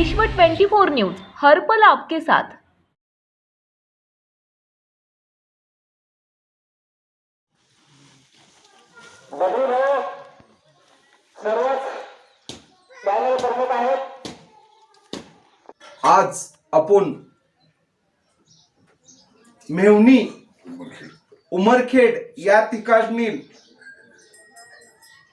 विश्व 24 न्यूज हर पल आपके साथ. हो. आज आपण मेवणी उमरखेड या ठिकाणी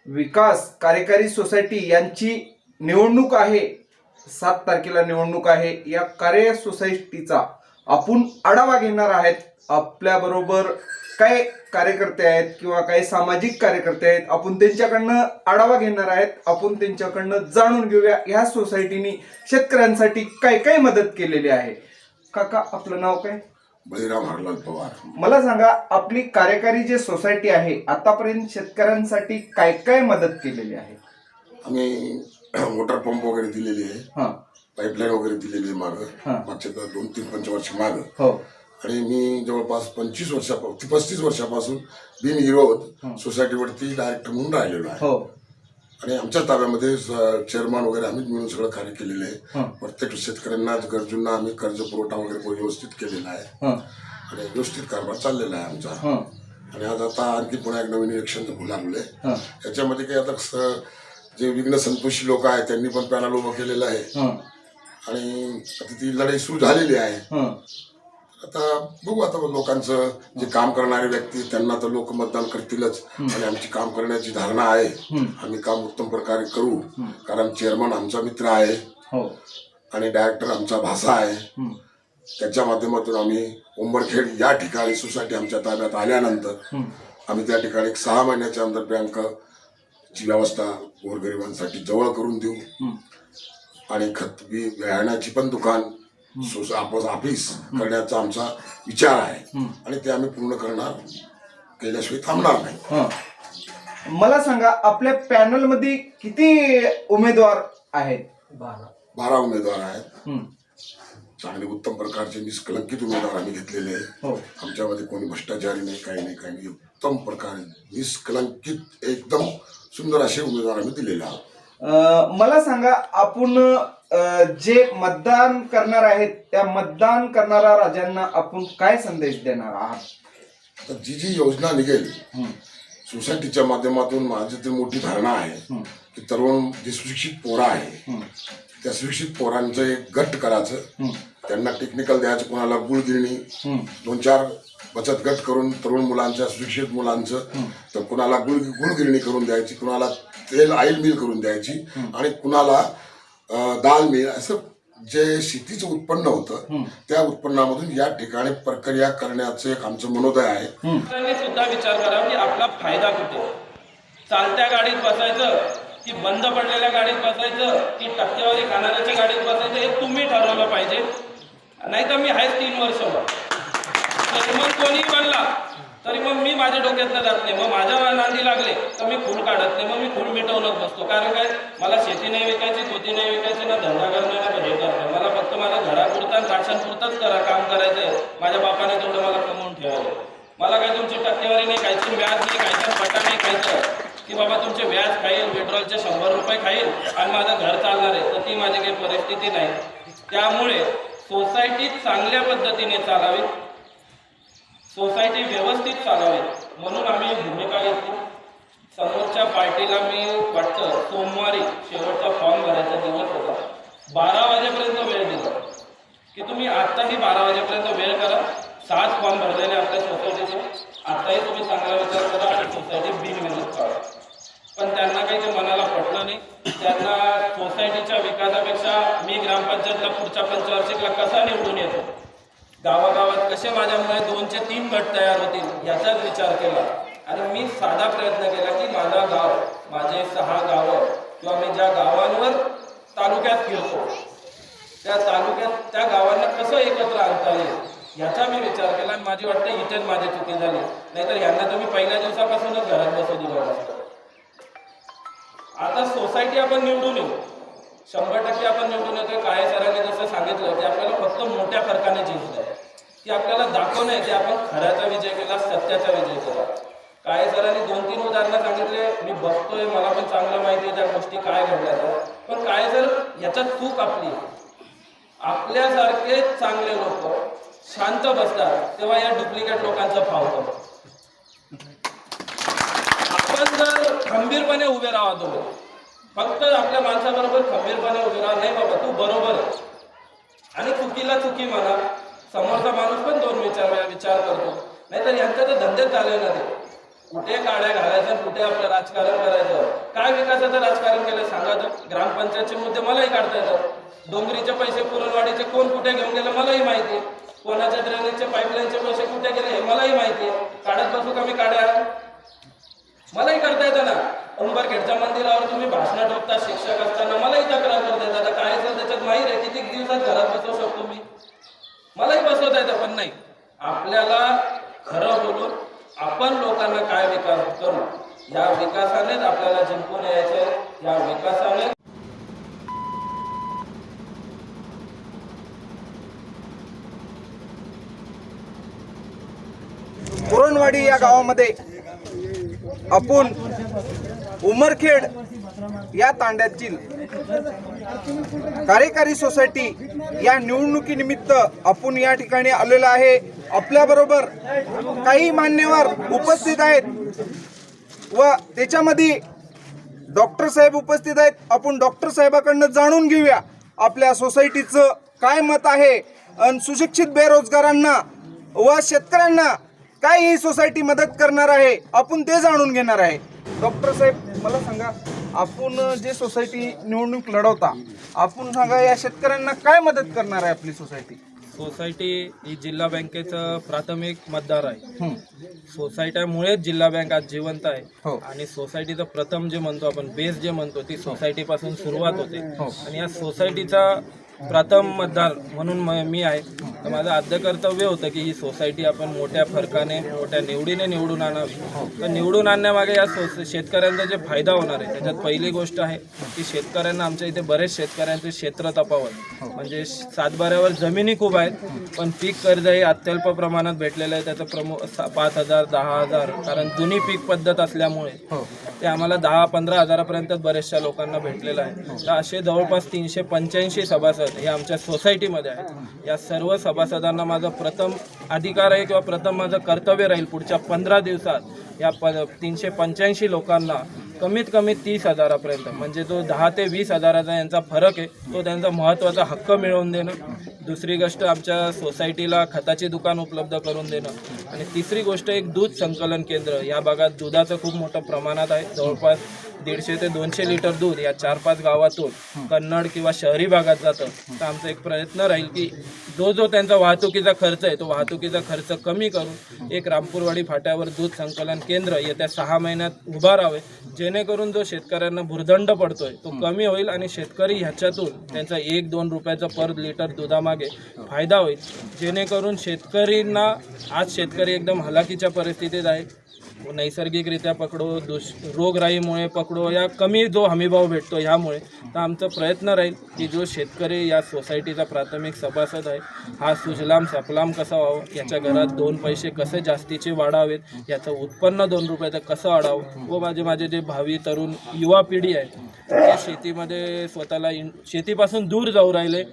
विकास कार्यकारी सोसायटी यांची निवडणूक आहे. सात तारखेला निवडणूक आहे. या कार्य सोसायटीचा आपण आढावा घेणार आहेत. आपल्या बरोबर काय कार्यकर्ते आहेत किंवा काही सामाजिक कार्यकर्ते आहेत आपण त्यांच्याकडनं आढावा घेणार आहेत. आपण त्यांच्याकडनं जाणून घेऊया ह्या सोसायटीने शेतकऱ्यांसाठी काय काय मदत केलेली आहे. काका आपलं नाव काय? बळीराम हरलाल पवार. मला सांगा आपली कार्यकारी जे सोसायटी आहे आतापर्यंत शेतकऱ्यांसाठी काय काय मदत केलेली आहे? आम्ही वॉटर पंप वगैरे दिलेले आहे. हा. पाईपलाईन वगैरे दिलेली आहे मागं. हा. मागच्या दोन तीन पंचवर्ष मागं. हो. आणि मी जवळपास पंचवीस वर्षापासून पस्तीस वर्षापासून बिनविरोध सोसायटीवरती डायरेक्टर म्हणून राहिलेलो आहे. हो. आणि आमच्या ताब्यामध्ये चेअरमॅन वगैरे आम्हीच मिळून सगळं कार्य केलेलं हा. आहे प्रत्येक शेतकऱ्यांना गरजूंना आम्ही कर्ज पुरवठा वगैरे व्यवस्थित केलेला आहे. हा. आणि व्यवस्थित कारभार चाललेला आहे आमचा. हा. आणि आज आता आणखी पुन्हा एक नवीन इलेक्शन लागले हा. याच्यामध्ये काही आता स- जे विघ्न संतोषी लोक आहेत त्यांनी पण पॅनल उभं केलेलं आहे. हा. आणि आता ती लढाई सुरू झालेली आहे. हा. आता बघू आता लोकांचं जे काम करणारे व्यक्ती त्यांना तर लोक मतदान करतीलच. आणि आमची काम करण्याची धारणा आहे. आम्ही काम उत्तम प्रकारे करू. कारण चेअरमन आमचा मित्र आहे. हो. आणि डायरेक्टर आमचा भाषा आहे. त्याच्या माध्यमातून आम्ही उंबरखेड या ठिकाणी सोसायटी आमच्या ताब्यात आल्यानंतर आम्ही त्या ठिकाणी एक सहा महिन्याच्या अंतर बँकची व्यवस्था गोरगरिबांसाठी जवळ करून देऊ. आणि खत बी पण दुकान ऑफिस करण्याचा आमचा विचार आहे. आणि ते आम्ही पूर्ण करणार. केल्याशिवाय थांबणार नाही. हा. मला सांगा आपल्या पॅनलमध्ये किती उमेदवार आहेत? बारा. उमेदवार आहेत. चांगले उत्तम प्रकारचे निष्कलंकित उमेदवार आम्ही घेतलेले आहे. हो. आमच्यामध्ये कोणी भ्रष्टाचारी नाही काही नाही काही नाही. उत्तम प्रकारे निष्कलंकित एकदम सुंदर असे उमेदवार आम्ही दिलेले आहोत. अं, मला सांगा आपण अं, जे मतदान करणार आहेत त्या मतदान करणाऱ्या राजांना आपण काय संदेश देणार आहात? तर जी जी योजना निघेल सोसायटीच्या माध्यमातून माझी तर मोठी धारणा आहे की तरुण जे सुशिक्षित पोरं आहे त्या सुशिक्षित पोरांचं एक गट करायचं त्यांना टेक्निकल द्यायचं कोणाला गुळगिरणी दोन चार बचत गट करून तरुण मुलांच्या सुशिक्षित मुलांचं तर कुणाला गुळ गुळगिरणी करून द्यायची कुणाला तेल ऑइल मिल करून द्यायची आणि कुणाला दाल मिल असं जे शेतीचं उत्पन्न होतं त्या उत्पन्नामधून या ठिकाणी प्रक्रिया करण्याचं एक आमचं मनोदय आहे. सुद्धा विचार करा की आपला फायदा कुठे? चालत्या गाडीत बसायचं की बंद पडलेल्या गाडीत बसायचं की टक्केवारी खाणाऱ्याच्या गाडीत बसायचं हे तुम्ही ठरवलं पाहिजे. नाही तर मी आहेच तीन वर्ष तरी मग कोणी बनला? तरी मग मी माझ्या डोक्यातनं जात नाही. मग माझ्या नांदी लागले तर मी खून काढत नाही. मग मी खून मिटवूनच बसतो. कारण काय? मला शेती नाही विकायची कोती नाही विकायची ना धंदा करणं ना हे करणं. मला फक्त माझ्या घरापुरता राशन पुरतंच करा काम करायचंय माझ्या बापाने तेवढं मला कमवून ठेवायचं मला काय तुमची टक्केवारी नाही खायची व्याज नाही खायचं फटा नाही खायचं की बाबा तुमचे व्याज खाईल पेट्रोलचे शंभर रुपये खाईल आणि माझं घर चालणार आहे. तर ती माझी काही परिस्थिती नाही. त्यामुळे सोसायटी चांगल्या पद्धतीने चालावी. सोसायटी व्यवस्थित चालावी. म्हणून आम्ही भूमिका घेतली समोरच्या पार्टीला मी वाटतं सोमवारी शेवटचा फॉर्म भरायचा दिवस होता. बारा वाजेपर्यंत वेळ दिला. की तुम्ही आत्ताही बारा वाजेपर्यंत वेळ करा. सात फॉर्म भरलेले आपल्या सोसायटीचे आत्ताही तुम्ही चांगला विचार करा आणि सोसायटी बिनविरोध काढा पण त्यांना काही ते मनाला पटलं नाही. त्यांना ग्रामपंचायतला पुढच्या पंचवार्षिकला कसा निवडून येतो. गावागावात कसे माझ्यामुळे दोनचे तीन गट तयार होतील याचाच विचार केला. आणि मी साधा प्रयत्न केला की माझा गाव माझे सहा गावं किंवा मी ज्या गावांवर तालुक्यात फिरतो त्या तालुक्यात त्या गावांना कसं एकत्र आणता येईल याचा मी विचार केला आणि माझी वाटतं इथेच माझी चुकी झाली. नाहीतर यांना तुम्ही पहिल्या दिवसापासूनच घरात बसू दिलं आता सोसायटी आपण निवडून येऊ. शंभर टक्के आपण निवडून येतोय. काय सरांनी जसं सांगितलं ते आपल्याला फक्त मोठ्या फरकाने जिंकलं की आपल्याला दाखवणं आहे ते आपण खऱ्याचा विजय केला सत्याचा विजय केला. काय सरांनी दोन तीन उदाहरणं सांगितले. मी बघतोय मला पण चांगलं माहिती आहे त्या गोष्टी काय घडल्या तर पण काय जर याच्यात चूक आपली आपल्यासारखे चांगले लोक शांत बसतात तेव्हा या डुप्लिकेट लोकांचं फावतं आपण जर खंबीरपणे उभे राहा तुम्ही फक्त आपल्या माणसाबरोबर खंबीरपणे उभे राहा. नाही बाबा तू बरोबर आहे. आणि चुकीला चुकी म्हणा. समोरचा माणूस पण दोन विचार विचार करतो. नाहीतर यांचा तर धंदेच झाले ना ते. कुठे काड्या घालायचं कुठे आपलं राजकारण करायचं? काय विकासाचं राजकारण केलं? सांगा तर. ग्रामपंचायतचे मुद्दे मलाही काढता येतात. डोंगरीचे पैसे पुरणवाडीचे कोण कुठे घेऊन गेले मलाही माहिती कोणाच्या ड्रेनेजचे पाईपलाईनचे पैसे कुठे गेले हे मलाही माहिती आहे. काढत बसू का मी काढ्या मलाही करता येतं ना. उंबरखेडच्या मंदिरावर तुम्ही भाषणं ठोकता शिक्षक असताना मलाही तक्रार करता येतात काय असेल त्याच्यात माहीत आहे? किती दिवसात घरात बसवू शकतो मी? मलाही बसवता येतं पण नाही. आपल्याला खरं बोलून आपण लोकांना काय विकास करू या विकासानेच आपल्याला जिंकून यायचं या विकासाने पुरणवाडी या गावामध्ये आपण उमरखेड या तांड्यातील कार्यकारी सोसायटी या निवडणुकीनिमित्त आपण या ठिकाणी आलेलो आहे. आपल्याबरोबर काही मान्यवर उपस्थित आहेत व त्याच्यामध्ये डॉक्टर साहेब उपस्थित आहेत. आपण डॉक्टर साहेबाकडनं जाणून घेऊया आपल्या सोसायटीचं काय मत आहे आणि सुशिक्षित बेरोजगारांना व शेतकऱ्यांना काय ही सोसायटी मदत करणार आहे. आपण ते जाणून घेणार आहे. डॉक्टर साहेब मला सांगा आपण जे सोसायटी निवडणूक लढवता आपण सांगा या शेतकऱ्यांना काय मदत करणार आहे आपली सोसायटी? सोसायटी ही जिल्हा बँकेचं प्राथमिक मतदार आहे. सोसायट्यामुळेच जिल्हा बँक आज जिवंत आहे. हो. आणि सोसायटीचं प्रथम जे म्हणतो आपण बेस जे म्हणतो ती सोसायटी पासून सुरुवात होते. आणि या सोसायटीचा प्रथम मतदार म्हणून मी आहे. तर माझं आद्य कर्तव्य होतं की ही सोसायटी आपण मोठ्या फरकाने मोठ्या निवडीने निवडून आणावी. तर निवडून आणण्यामागे या सो शेतकऱ्यांचा जे फायदा होणार आहे त्याच्यात पहिली गोष्ट आहे की शेतकऱ्यांना आमच्या इथे बरेच शेतकऱ्यांचे क्षेत्र तपावत. म्हणजे सातबाऱ्यावर जमिनी खूप आहेत पण पीक कर्ज हे अत्यल्प प्रमाणात भेटलेलं आहे. त्याचं प्रमुख पाच हजार दहा हजार कारण जुनी पीक पद्धत असल्यामुळे ते आम्हाला दहा पंधरा हजारापर्यंत बऱ्याचशा लोकांना भेटलेलं आहे. तर असे जवळपास तीनशे पंच्याऐंशी सभासद हे आमच्या सोसायटीमध्ये आहेत. या सर्व सभा सभासदांना माझं प्रथम अधिकार आहे किंवा प्रथम माझं कर्तव्य राहील पुढच्या पंधरा दिवसात या प तीनशे पंच्याऐंशी लोकांना कमीत कमी तीस हजारापर्यंत म्हणजे जो दहा ते वीस हजाराचा यांचा फरक आहे तो त्यांचा महत्त्वाचा हक्क मिळवून देणं. दुसरी गोष्ट आमच्या सोसायटीला खताची दुकान उपलब्ध करून देणं. आणि तिसरी गोष्ट एक दूध संकलन केंद्र. या भागात दुधाचं खूप मोठं प्रमाणात आहे. जवळपास दीडशे ते दोनशे लिटर दूध या चार पाच गावातून कन्नड किंवा शहरी भागात जातं. तर आमचा एक प्रयत्न राहील की जो जो त्यांचा वाहतुकीचा खर्च आहे तो वाहतुकीचा खर्च कमी करून एक रामपूरवाडी फाट्यावर दूध संकलन केंद्र येत्या सहा महिन्यात उभारावे जेणेकरून जो शेतकऱ्यांना भुर्दंड पडतोय तो कमी होईल आणि शेतकरी ह्याच्यातून त्यांचा एक दोन रुपयाचा पर लिटर दुधामागे फायदा होईल. जेणेकरून शेतकरींना आज शेतकरी एकदम हलाखीच्या परिस्थितीत आहे नैसर्गिकरित्या पकडो दुष रोगराईमुळे पकडो या कमी जो हमीभाव भेटतो ह्यामुळे तर आमचा प्रयत्न राहील की जो शेतकरी या सोसायटीचा प्राथमिक सभासद आहे हा सुजलाम सफलाम कसा व्हावं याच्या घरात दोन पैसे कसे जास्तीचे वाढावेत याचं उत्पन्न दोन रुपयाचं कसं वाढावं? व माझे माझे जे भावी तरुण युवा पिढी आहे ते शेतीमध्ये स्वतःला इन शेतीपासून दूर जाऊ राहिले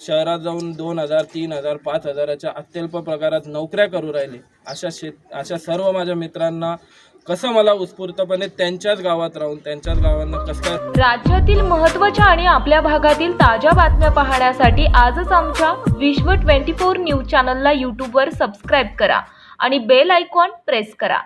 शहरात जाऊन दोन हजार तीन हजार पाच हजाराच्या अत्यल्प प्रकारात नोकऱ्या करू राहिले. अशा शेत अशा सर्व माझ्या मित्रांना कसं मला उत्स्फूर्तपणे त्यांच्याच गावात राहून त्यांच्याच गावांना कसं राज्यातील महत्त्वाच्या आणि आपल्या भागातील ताज्या बातम्या पाहण्यासाठी आजच आमच्या विश्व 24 न्यूज चॅनलला यूट्यूबवर सबस्क्राईब करा आणि बेल आयकॉन प्रेस करा.